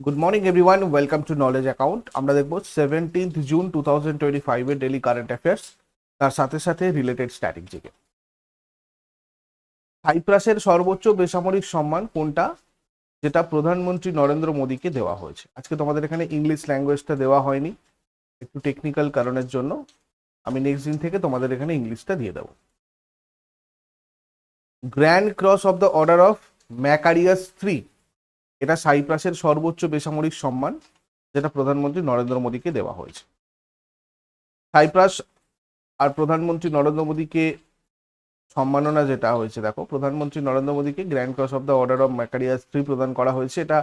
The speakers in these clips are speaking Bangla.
Good morning everyone welcome to knowledge account আমরা দেখব seventeenth June two thousand twenty ফাইভের ডেলি কারেন্ট অ্যাফেয়ার্স তার সাথে সাথে রিলেটেড স্ট্র্যাটেজিকে সাইপ্রাসের সর্বোচ্চ বেসামরিক সম্মান কোনটা? যেটা প্রধানমন্ত্রী নরেন্দ্র মোদীকে দেওয়া হয়েছে। আজকে তোমাদের এখানে ইংলিশ ল্যাঙ্গুয়েজটা দেওয়া হয়নি, একটু টেকনিক্যাল কারণের জন্য। আমি নেক্সট দিন থেকে তোমাদের এখানে ইংলিশটা দিয়ে দেবো। Grand cross of the order of Makarios three এটা সাইপ্রাসের সর্বোচ্চ বেসামরিক সম্মান যেটা প্রধানমন্ত্রী নরেন্দ্র মোদীকে দেওয়া হয়েছে। সাইপ্রাস আর প্রধানমন্ত্রী নরেন্দ্র মোদীকে সম্মাননা যেটা হয়েছে, দেখো, প্রধানমন্ত্রী নরেন্দ্র মোদীকে grand cross of the order of Makarios three প্রদান করা হয়েছে। এটা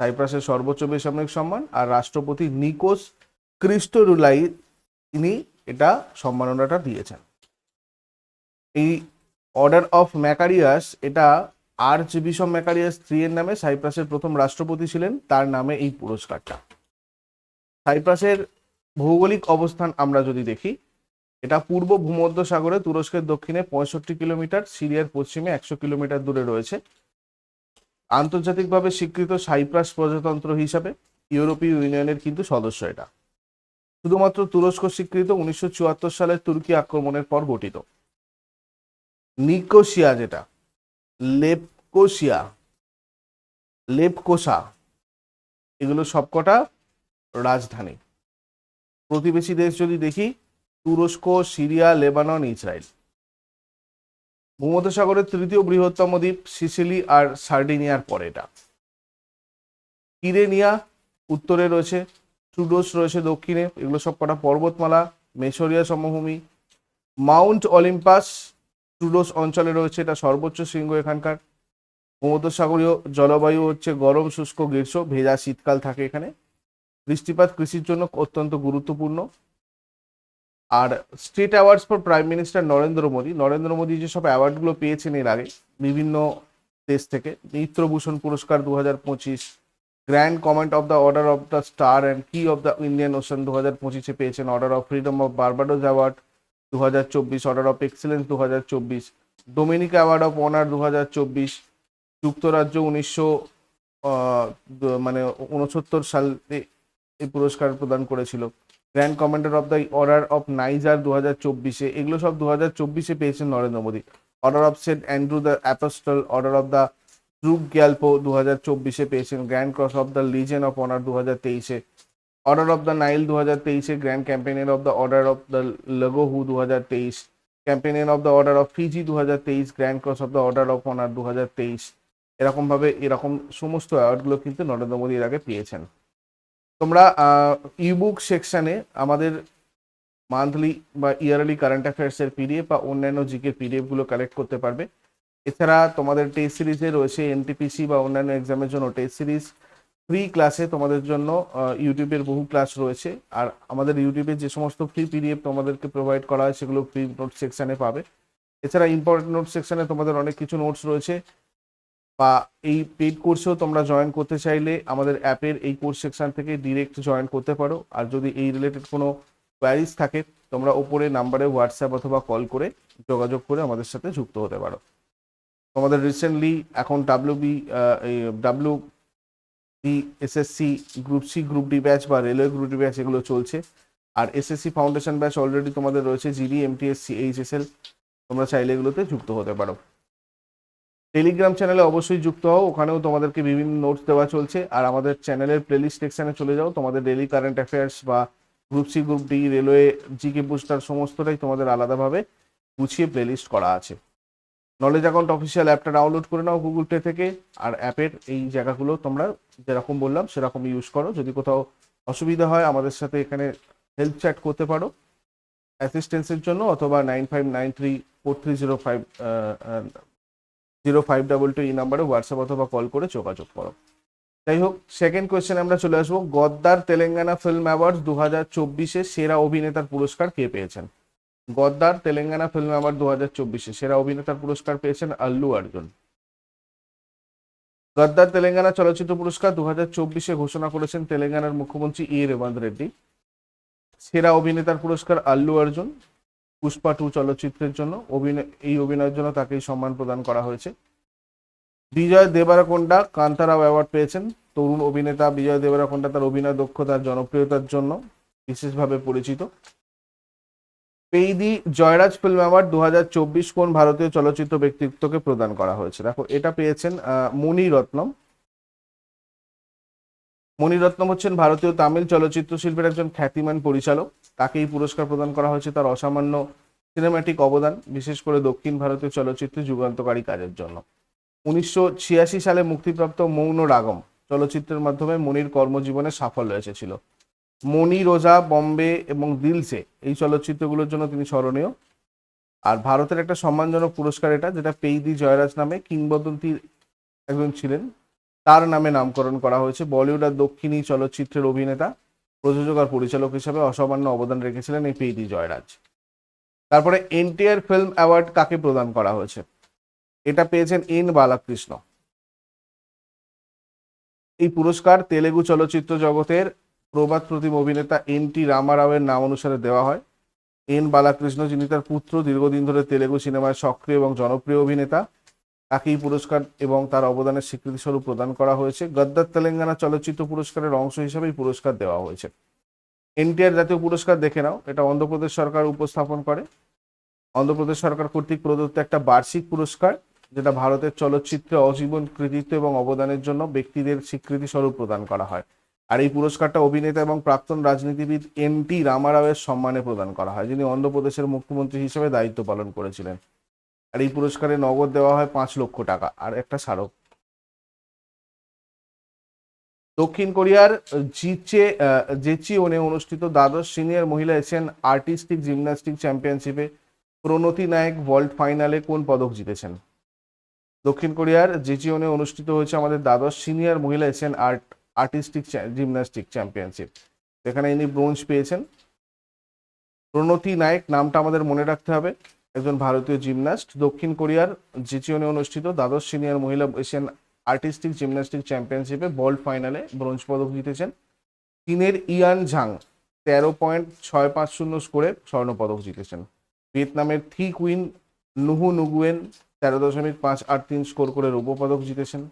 সাইপ্রাসের সর্বোচ্চ বেসামরিক সম্মান আর রাষ্ট্রপতি নিকোস ক্রিস্টোরুলাই তিনি এটা সম্মাননাটা দিয়েছেন। এই অর্ডার অফ ম্যাকারিয়াস এটা আর্চ বিশপ ম্যাকারিয়াস থ্রি এর নামে সাইপ্রাসের প্রথম রাষ্ট্রপতি ছিলেন, তার নামে এই পুরস্কারটা। সাইপ্রাসের ভৌগোলিক অবস্থান আমরা যদি দেখি, এটা পূর্ব ভূমধ্য সাগরে তুরস্কের দক্ষিণে পঁয়ষট্টি কিলোমিটার, সিরিয়ার পশ্চিমে একশো কিলোমিটার দূরে রয়েছে। আন্তর্জাতিকভাবে স্বীকৃত সাইপ্রাস প্রজাতন্ত্র হিসাবে ইউরোপীয় ইউনিয়নের কিন্তু সদস্য এটা। শুধুমাত্র তুরস্ক স্বীকৃত উনিশশো চুয়াত্তর সালের তুর্কি আক্রমণের পর গঠিত। নিকোশিয়া যেটা লেপকোসিয়া লেপকোসা এগুলো সবকটা রাজধানী। প্রতিবেশী দেশ যদি দেখি, তুরস্ক, সিরিয়া, লেবানন ইসরায়েল ভূমধ্যসাগরের তৃতীয় বৃহত্তম দ্বীপ সিসিলি আর সার্ডিনিয়ার পরে এটা। ইরেনিয়া উত্তরে রয়েছে ট্রুডোস রয়েছে দক্ষিণে, এগুলো সব কটা পর্বতমালা, মেসোরিয়া সমভূমি, মাউন্ট অলিম্পাস ট্রুডোস অঞ্চলে রয়েছে, এটা সর্বোচ্চ শৃঙ্গ এখানকার। ভূমধ্যসাগরীয় জলবায়ু হচ্ছে গরম, শুষ্ক গ্রীষ্ম, ভেজা শীতকাল থাকে এখানে। বৃষ্টিপাত কৃষির জন্য অত্যন্ত গুরুত্বপূর্ণ। আর state awards for prime minister Narendra Modi. Narendra Modi যেসব অ্যাওয়ার্ডগুলো পেয়েছেন এর আগে, বিভিন্ন দেশ থেকে মিত্রভূষণ পুরস্কার দু হাজার পঁচিশ, grand commander of the order of the star and key of the Indian ocean দু হাজার পঁচিশে পেয়েছেন order of freedom of Barbados award. দু হাজার চব্বিশ অর্ডার অফ এক্সেলেন্স দু হাজার চব্বিশ ডোমিনিক অ্যাওয়ার্ড অফ অনার দু হাজার চব্বিশ, যুক্তরাজ্য উনিশশো মানে উনসত্তর সালে এই পুরস্কার প্রদান করেছিল। Grand commander of the order of Niger দু হাজার চব্বিশে, এগুলো সব দু হাজার চব্বিশে পেয়েছেন Narendra Modi. Order of Saint Andrew the apostle order of the Druk Gyalpo দু হাজার চব্বিশে পেয়েছেন। Grand cross of the legion of honour দু হাজার তেইশে অর্ডার অফ দ্য নাইল দু হাজার তেইশে grand companion of the order of the Logohu দু হাজার তেইশ companion of the order of Fiji দু হাজার তেইশ grand cross of the order of honour দু হাজার তেইশ এরকমভাবে এরকম সমস্ত অ্যাওয়ার্ডগুলো কিন্তু নরেন্দ্র মোদী এর আগে পেয়েছেন। তোমরা ইবুক সেকশানে আমাদের মান্থলি বা ইয়ারলি কারেন্ট অ্যাফেয়ার্সের পিডিএফ বা অন্যান্য জিকে পিডিএফগুলো কালেক্ট করতে পারবে। এছাড়া তোমাদের টেস্ট সিরিজে রয়েছে এনটিপিসি বা অন্যান্য এক্সামের জন্য টেস্ট সিরিজ ফ্রি ক্লাসে তোমাদের জন্য ইউটিউবের বহু ক্লাস রয়েছে। আর আমাদের ইউটিউবে যে সমস্ত ফ্রি পিডিএফ তোমাদেরকে প্রোভাইড করা হয়, সেগুলো ফ্রি নোট সেকশানে পাবে। এছাড়া ইম্পর্টেন্ট নোট সেকশানে তোমাদের অনেক কিছু নোটস রয়েছে। বা এই পেড কোর্সেও তোমরা জয়েন করতে চাইলে আমাদের অ্যাপের এই কোর্স সেকশন থেকে ডিরেক্ট জয়েন করতে পারো। আর যদি এই রিলেটেড কোনো কোয়ারিজ থাকে, তোমরা ওপরে নাম্বারে হোয়াটসঅ্যাপ অথবা কল করে যোগাযোগ করে আমাদের সাথে যুক্ত হতে পারো। তোমাদের রিসেন্টলি এখন W B W B SSC group C group D batch বা রেলওয়ে গ্রুপ ডি ব্যাচ এগুলো চলছে। আর এসএসসি ফাউন্ডেশন ব্যাচ অলরেডি তোমাদের রয়েছে জিডি এমটিএসসি এইচএসএল তোমরা চাইলে এগুলোতে যুক্ত হতে পারো। টেলিগ্রাম চ্যানেলে অবশ্যই যুক্ত হও, ওখানেও তোমাদেরকে বিভিন্ন নোটস দেওয়া চলছে। আর আমাদের চ্যানেলের প্লেলিস্ট সেকশনে চলে যাও, তোমাদের ডেলি কারেন্ট অ্যাফেয়ার্স বা group C group D railway GK booster সমস্তটাই তোমাদের আলাদাভাবে গুছিয়ে প্লেলিস্ট করা আছে। নলেজ অ্যাকাউন্ট অফিসিয়াল অ্যাপটা ডাউনলোড করে নাও গুগল প্লে থেকে। আর অ্যাপের এই জায়গাগুলো তোমরা যেরকম বললাম সেরকম ইউজ করো। যদি কোথাও অসুবিধা হয়, আমাদের সাথে এখানে হেল্প চ্যাট করতে পারো। অ্যাসিস্ট্যান্সের জন্য অথবা nine five nine three four three zero five zero five double two এই নাম্বারে হোয়াটসঅ্যাপ অথবা কল করে যোগাযোগ করো। যাই হোক সেকেন্ড কোয়েশ্চেন আমরা চলে আসব। গদ্দার তেলেঙ্গানা ফিল্ম অ্যাওয়ার্ডস দু হাজার চব্বিশে সেরা অভিনেতার পুরস্কার কে পেয়েছেন? গদ্দার তেলেঙ্গানা ফিল্ম অ্যাওয়ার্ড দু হাজার চব্বিশে। সেরা অভিনেতার পুরস্কার পেয়েছেন আল্লু অর্জুন। গদ্দার তেলেঙ্গানা চলচ্চিত্র পুরস্কার দু হাজার চব্বিশে ঘোষণা করেছেন তেলেঙ্গানার মুখ্যমন্ত্রী ই রেবন্ত রেড্ডি। সেরা অভিনেতার পুরস্কার আল্লু অর্জুন। পুষ্পা টু চলচ্চিত্রের জন্য অভিনয় এই অভিনয়ের জন্য তাকে এই সম্মান প্রদান করা হয়েছে। বিজয় দেবারাকোন্ডা কান্তারাও অ্যাওয়ার্ড পেয়েছেন। তরুণ অভিনেতা বিজয় দেবারাকোন্ডা তার অভিনয় দক্ষতার, জনপ্রিয়তার জন্য বিশেষভাবে পরিচিত। পেইদি জয়রাজ ফিল্ম অ্যাওয়ার্ড দু কোন ভারতীয় চলচ্চিত্র ব্যক্তিত্বকে প্রদান করা হয়েছে? দেখো এটা পেয়েছেন আহ, মণিরত্নম মণিরত্নম হচ্ছেন ভারতীয় তামিল চলচ্চিত্র শিল্পের একজন খ্যাতিমান পরিচালক। তাকে এই পুরস্কার প্রদান করা হয়েছে তার অসামান্য সিনেম্যাটিক অবদান বিশেষ করে দক্ষিণ ভারতীয় চলচ্চিত্রে যুগান্তকারী কাজের জন্য। উনিশশো ছিয়াশি সালে মুক্তিপ্রাপ্ত মৌন রাগম চলচ্চিত্রের মাধ্যমে মনির কর্মজীবনে সাফল্য এসেছিল। মনি রোজা, বম্বে এবং দিলসে এই চলচ্চিত্রগুলোর জন্য তিনি স্মরণীয়। আর ভারতের একটা সম্মানজনক পুরস্কার এটা, যেটা পেইদি জয়রাজ নামে কিংবদন্তি একজন ছিলেন। তার নামে নামকরণ করা হয়েছে বলিউড আর দক্ষিণী চলচ্চিত্রের অভিনেতা, প্রযোজক আর পরিচালক হিসাবে অসামান্য অবদান রেখেছিলেন এই পেইদি জয়রাজ। তারপরে এনটিআর ফিল্ম অ্যাওয়ার্ড কাকে প্রদান করা হয়েছে? এটা পেয়েছেন এন বালাকৃষ্ণ। এই পুরস্কার তেলেগু চলচ্চিত্র জগতের প্রবাদ প্রতিম অভিনেতা এন টি রামারাওয়ের নাম অনুসারে দেওয়া হয়। এন বালাকৃষ্ণ, যিনি তার পুত্র, দীর্ঘদিন ধরে তেলেগু সিনেমায় সক্রিয় এবং জনপ্রিয় অভিনেতা তাকে এই পুরস্কার এবং তার অবদানের স্বীকৃতিস্বরূপ প্রদান করা হয়েছে। গদ্দার তেলেঙ্গানা চলচ্চিত্র পুরস্কারের অংশ হিসেবে এই পুরস্কার দেওয়া হয়েছে। এনটিআর জাতীয় পুরস্কার দেখে নাও, এটা অন্ধ্রপ্রদেশ সরকার উপস্থাপন করে। অন্ধ্রপ্রদেশ সরকার কর্তৃক প্রদত্ত একটা বার্ষিক পুরস্কার, যেটা ভারতের চলচ্চিত্রে অজীবন কৃতিত্ব এবং অবদানের জন্য ব্যক্তিদের স্বীকৃতি স্বরূপ প্রদান করা হয়। আর এই পুরস্কারটা অভিনেতা এবং প্রাক্তন রাজনীতিবিদ এন টি রামারাওয়ের সম্মানে প্রদান করা হয়, যিনি অন্ধ্রপ্রদেশের মুখ্যমন্ত্রী হিসেবে দায়িত্ব পালন করেছিলেন। আর এই পুরস্কারে নগদ দেওয়া হয় পাঁচ লক্ষ টাকা, আর একটা স্মারক। দক্ষিণ কোরিয়ার জিচে জেচিওনে অনুষ্ঠিত দ্বাদশ সিনিয়র মহিলা এশিয়ান আর্টিস্টিক জিমন্যাস্টিক চ্যাম্পিয়নশিপে প্রণতি নায়ক ওয়ার্ল্ড ফাইনালে কোন পদক জিতেছেন? দক্ষিণ কোরিয়ার জেচিওনে অনুষ্ঠিত হয়েছে আমাদের দ্বাদশ সিনিয়র মহিলা Asian art artistic gymnastic championship এখানে ইনি ব্রোঞ্জ পেয়েছেন। প্রণতি নায়ক নামটা আমাদের মনে রাখতে হবে। একজন ভারতীয় জিমন্যাস্ট দক্ষিণ কোরিয়ার জিচিওনে অনুষ্ঠিত দ্বাদশ সিনিয়র মহিলা এশিয়ান আর্টিস্টিক জিমন্যাস্টিক চ্যাম্পিয়নশিপে বল্ড ফাইনালে ব্রোঞ্জ পদক জিতেছেন। চীনের ইয়ান ঝাং তেরো পয়েন্ট ছয় পাঁচ শূন্য স্কোরে স্বর্ণপদক জিতেছেন। ভিয়েতনামের থি কুইন নুহু নুগুয়েন তেরো দশমিক পাঁচ আট তিন স্কোর করে রৌপ্য পদক জিতেছেন।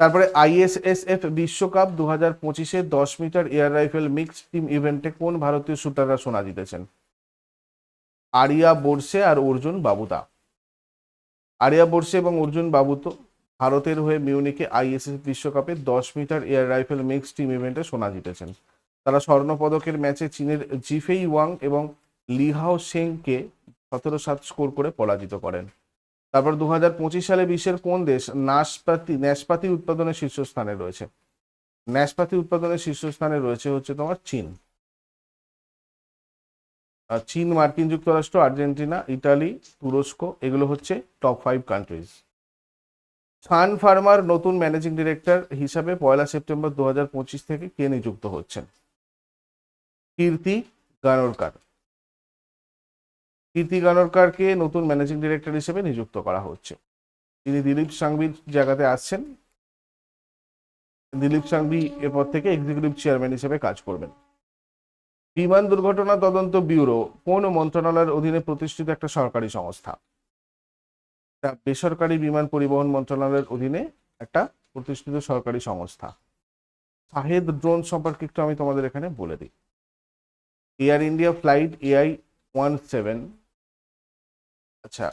তারপরে আইএসএসএফ বিশ্বকাপ দু হাজার পঁচিশে দশ meter air rifle mixed team ইভেন্টে কোন ভারতীয় শুটাররা সোনা জিতেছেন? আরিয়া বোরসে আর অর্জুন বাবুতা আরিয়া বোরসে এবং অর্জুন বাবুতো ভারতের হয়ে মিউনিকে আইএসএস বিশ্বকাপে দশ metre air rifle mixed team ইভেন্টে সোনা জিতেছেন। তারা স্বর্ণ পদকের ম্যাচে চীনের জিফেই ওয়াং এবং লিহাও সেংকে সতেরো সাত স্কোর করে পরাজিত করেন। তারপর দু হাজার পঁচিশ সালে বিশ্বের কোন দেশ নাশপাতি, ন্যাশপাতি উৎপাদনের শীর্ষস্থানে রয়েছে? ন্যাশপাতি উৎপাদনের শীর্ষস্থানে রয়েছে হচ্ছে তোমার চীন। চীন, মার্কিন যুক্তরাষ্ট্র, আর্জেন্টিনা, ইটালি, তুরস্ক, এগুলো হচ্ছে টপ ফাইভ কান্ট্রিজ সান ফার্মার নতুন ম্যানেজিং ডিরেক্টর হিসাবে পয়লা সেপ্টেম্বর দু হাজার পঁচিশ থেকে কে নিযুক্ত হচ্ছেন? কীর্তি গানরকার। কীর্তি গানরকারকে নতুন ম্যানেজিং ডিরেক্টর হিসেবে নিযুক্ত করা হচ্ছে। তিনি দিলীপ সাংভির জায়গাতে আসছেন। দিলীপ সাংভি এরপর থেকে এক্সিকিউটিভ চেয়ারম্যান হিসেবে কাজ করবেন। বিমান দুর্ঘটনা তদন্ত ব্যুরো, কোন মন্ত্রণালয়ের অধীনে প্রতিষ্ঠিত একটা সরকারি সংস্থা? তা বেসরকারি বিমান পরিবহন মন্ত্রণালয়ের অধীনে একটা প্রতিষ্ঠিত সরকারি সংস্থা। শাহেদ ড্রোন সম্পর্কে একটু আমি তোমাদের এখানে বলে দিই। Air India flight AI one seven আচ্ছা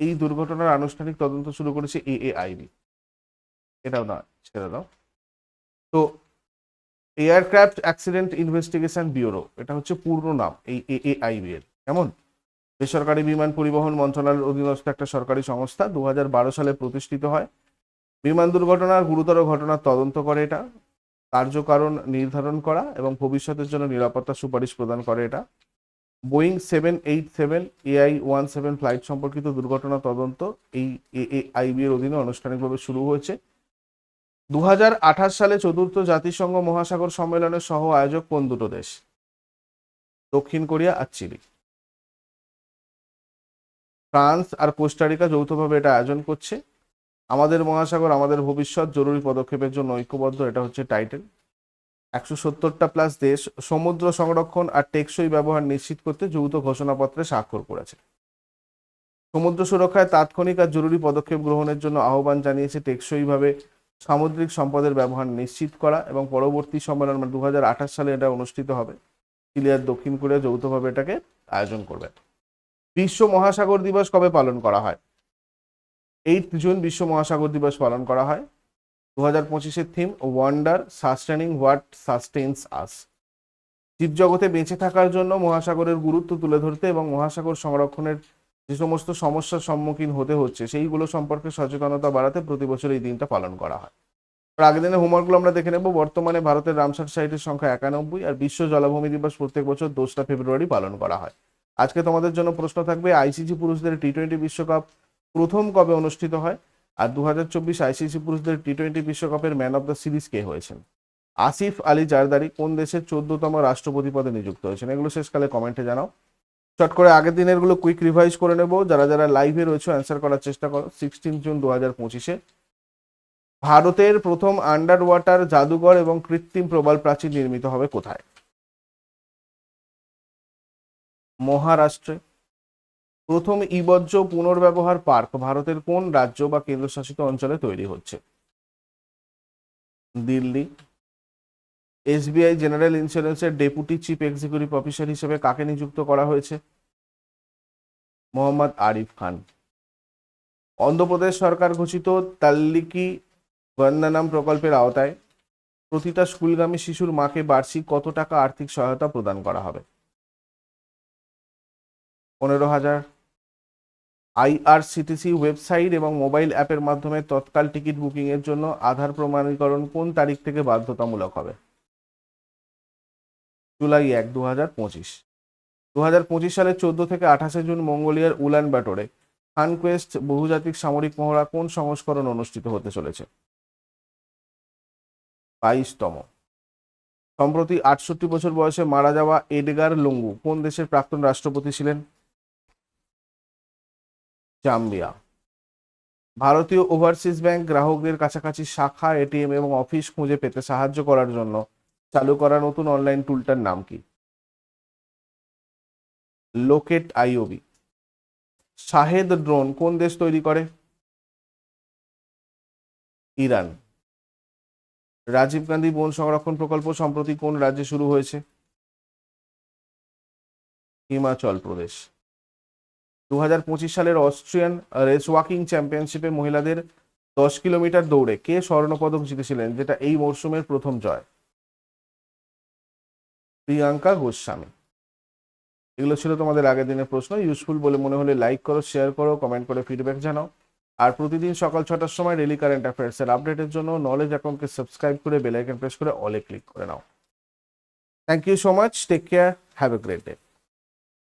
এই দুর্ঘটনার আনুষ্ঠানিক তদন্ত শুরু করেছে এএআইবি। এটাও না, ছেড়ে দাও। তো এয়ারক্রাফট অ্যাক্সিডেন্ট ইনভেস্টিগেশন ব্যুরো এটা হচ্ছে পূর্ণ নাম এই এএআইবি এর। কেমন? বেসরকারি বিমান পরিবহন মন্ত্রণালয়ের অধীনস্থ একটা সরকারি সংস্থা দু হাজার বারো সালে প্রতিষ্ঠিত হয়। বিমান দুর্ঘটনার গুরুতর ঘটনার তদন্ত করে এটা, কার্যকারণ নির্ধারণ করা এবং ভবিষ্যতের জন্য নিরাপত্তা সুপারিশ প্রদান করে এটা। Boeing seven eight seven AI one seven flight সম্পর্কিত দুর্ঘটনা তদন্ত এই এআইবি এর অধীনে আনুষ্ঠানিকভাবে শুরু হয়েছে। দু হাজার আঠাশ সালে চতুর্থ জাতিসংঘ মহাসাগর সম্মেলনের সহ আয়োজক কোন দুটো দেশ? দক্ষিণ কোরিয়া আর চিলি। ফ্রান্স আর কোস্টারিকা যৌথভাবে এটা আয়োজন করছে। আমাদের মহাসাগর, আমাদের ভবিষ্যৎ, জরুরি পদক্ষেপের জন্য ঐক্যবদ্ধ, এটা হচ্ছে টাইটেল। একশো সত্তরটা প্লাস দেশ সমুদ্র সংরক্ষণ আর টেকসই ব্যবহার নিশ্চিত করতে যৌথ ঘোষণাপত্রে স্বাক্ষর করেছে। সমুদ্র সুরক্ষায় তাৎক্ষণিক আর জরুরি পদক্ষেপ গ্রহণের জন্য আহ্বান জানিয়েছে টেকসইভাবে সামুদ্রিক সম্পদের ব্যবহার নিশ্চিত করা এবং পরবর্তী সম্মেলন দু হাজার আঠাশ সালে এটা অনুষ্ঠিত হবে। চিলিয়ার দক্ষিণ কোরিয়া যৌথভাবে এটাকে আয়োজন করবে। বিশ্ব মহাসাগর দিবস কবে পালন করা হয়? এইট জুন বিশ্ব মহাসাগর দিবস পালন করা হয়। দু হাজার পঁচিশের theme wonder sustaining what sustains us জীবজগতে বেঁচে থাকার জন্য মহাসাগরের গুরুত্ব তুলে ধরতে এবং মহাসাগর সংরক্ষণের যে সমস্ত সমস্যার সম্মুখীন হতে হচ্ছে, সেইগুলো সম্পর্কে সচেতনতা বাড়াতে প্রতি বছর এই দিনটা পালন করা হয়। আগের দিনের হোমওয়ার্কগুলো আমরা দেখে নেব। বর্তমানে ভারতের রামসার সাইটের সংখ্যা একানব্বই আর বিশ্ব জলাভূমি দিবস প্রত্যেক বছর দোসরা ফেব্রুয়ারি পালন করা হয়। আজকে তোমাদের জন্য প্রশ্ন থাকবে আইসিসি পুরুষদের টি টোয়েন্টি বিশ্বকাপ প্রথম কবে অনুষ্ঠিত হয়? আর দু হাজার চব্বিশ আইসিসি পুরুষদের টি টোয়েন্টি বিশ্বকাপের ম্যান অফ দ্য সিরিজ কে হয়েছেন? আসিফ আলী জারদারি কোন দেশের চোদ্দতম রাষ্ট্রপতি পদে নিযুক্ত হয়েছেন? এগুলো শেষকালে কমেন্টে জানাও। চট করে আগের দিনেরগুলো কুইক রিভাইজ করে নেব। যারা যারা লাইভে রয়েছে, অ্যান্সার করার চেষ্টা করো। সিক্সটিন জুন দু হাজার পঁচিশে। ভারতের প্রথম আন্ডার ওয়াটার জাদুঘর এবং কৃত্রিম প্রবাল প্রাচীর নির্মিত হবে কোথায়? মহারাষ্ট্রে। প্রথম ইবজ্র পুনর্ব্যবহার পার্ক ভারতের কোন রাজ্য বা কেন্দ্রশাসিত অঞ্চলে তৈরি হচ্ছে? দিল্লি। এসবিআই জেনারেল ইন্স্যুরেন্সের ডেপুটি চিফ এক্সিকিউটিভ অফিসার হিসেবে কাকে নিযুক্ত করা হয়েছে? মোহাম্মদ আরিফ খান। অন্ধ্রপ্রদেশ সরকার ঘোষিত তাল্লিকি বন্দনাম প্রকল্পের আওতায় প্রতিটা স্কুলগামী শিশুর মাকে বার্ষিক কত টাকা আর্থিক সহায়তা প্রদান করা হবে? পনেরো হাজার আইআরসিটিসি ওয়েবসাইট এবং মোবাইল অ্যাপের মাধ্যমে তৎকাল টিকিট বুকিংয়ের জন্য আধার প্রমাণীকরণ কোন তারিখ থেকে বাধ্যতামূলক হবে? জুলাই এক দু হাজার পঁচিশ। দু হাজার পঁচিশ সালের চোদ্দ থেকে আঠাশে জুন মঙ্গোলিয়ার উলান ব্যাটরে হানকোয়েস্ট বহুজাতিক সামরিক মহড়া কোন সংস্করণ অনুষ্ঠিত হতে চলেছে? বাইশতম। সম্প্রতি আটষট্টি বছর বয়সে মারা যাওয়া এডগার লুঙ্গু কোন দেশের প্রাক্তন রাষ্ট্রপতি ছিলেন? জাম্বিয়া ভারতীয় ওভারসিজ ব্যাংক গ্রাহকদের কাছাকাছি শাখা, এটিএম এবং অফিস খুঁজে পেতে সাহায্য করার জন্য চালু করা নতুন অনলাইন টুলটার নাম কি? Locate IOB. শাহেদ ড্রোন কোন দেশ তৈরি করে? ইরান। রাজীব গান্ধী বন সংরক্ষণ প্রকল্প সম্প্রতি কোন রাজ্যে শুরু হয়েছে? হিমাচল প্রদেশ। দু হাজার পঁচিশ সালের অস্ট্রিয়ান রেস ওয়াকিং চ্যাম্পিয়নশিপে মহিলাদের দশ কিলোমিটার দৌড়ে কে স্বর্ণপদক জিতেছিলেন, যেটা এই মরশুমের প্রথম জয়? প্রিয়াঙ্কা গোস্বামী। এগুলো ছিল তোমাদের আগের দিনের প্রশ্ন। ইউজফুল বলে মনে হলে লাইক করো শেয়ার করো কমেন্ট করে ফিডব্যাক জানাও। আর প্রতিদিন সকাল ছটার সময় ডেলি কারেন্ট অ্যাফেয়ার্সের আপডেটের জন্য নলেজ অ্যাকাউন্টকে সাবস্ক্রাইব করে বেল আইকন প্রেস করে অলে ক্লিক করে নাও। Thank you so much take care have a great day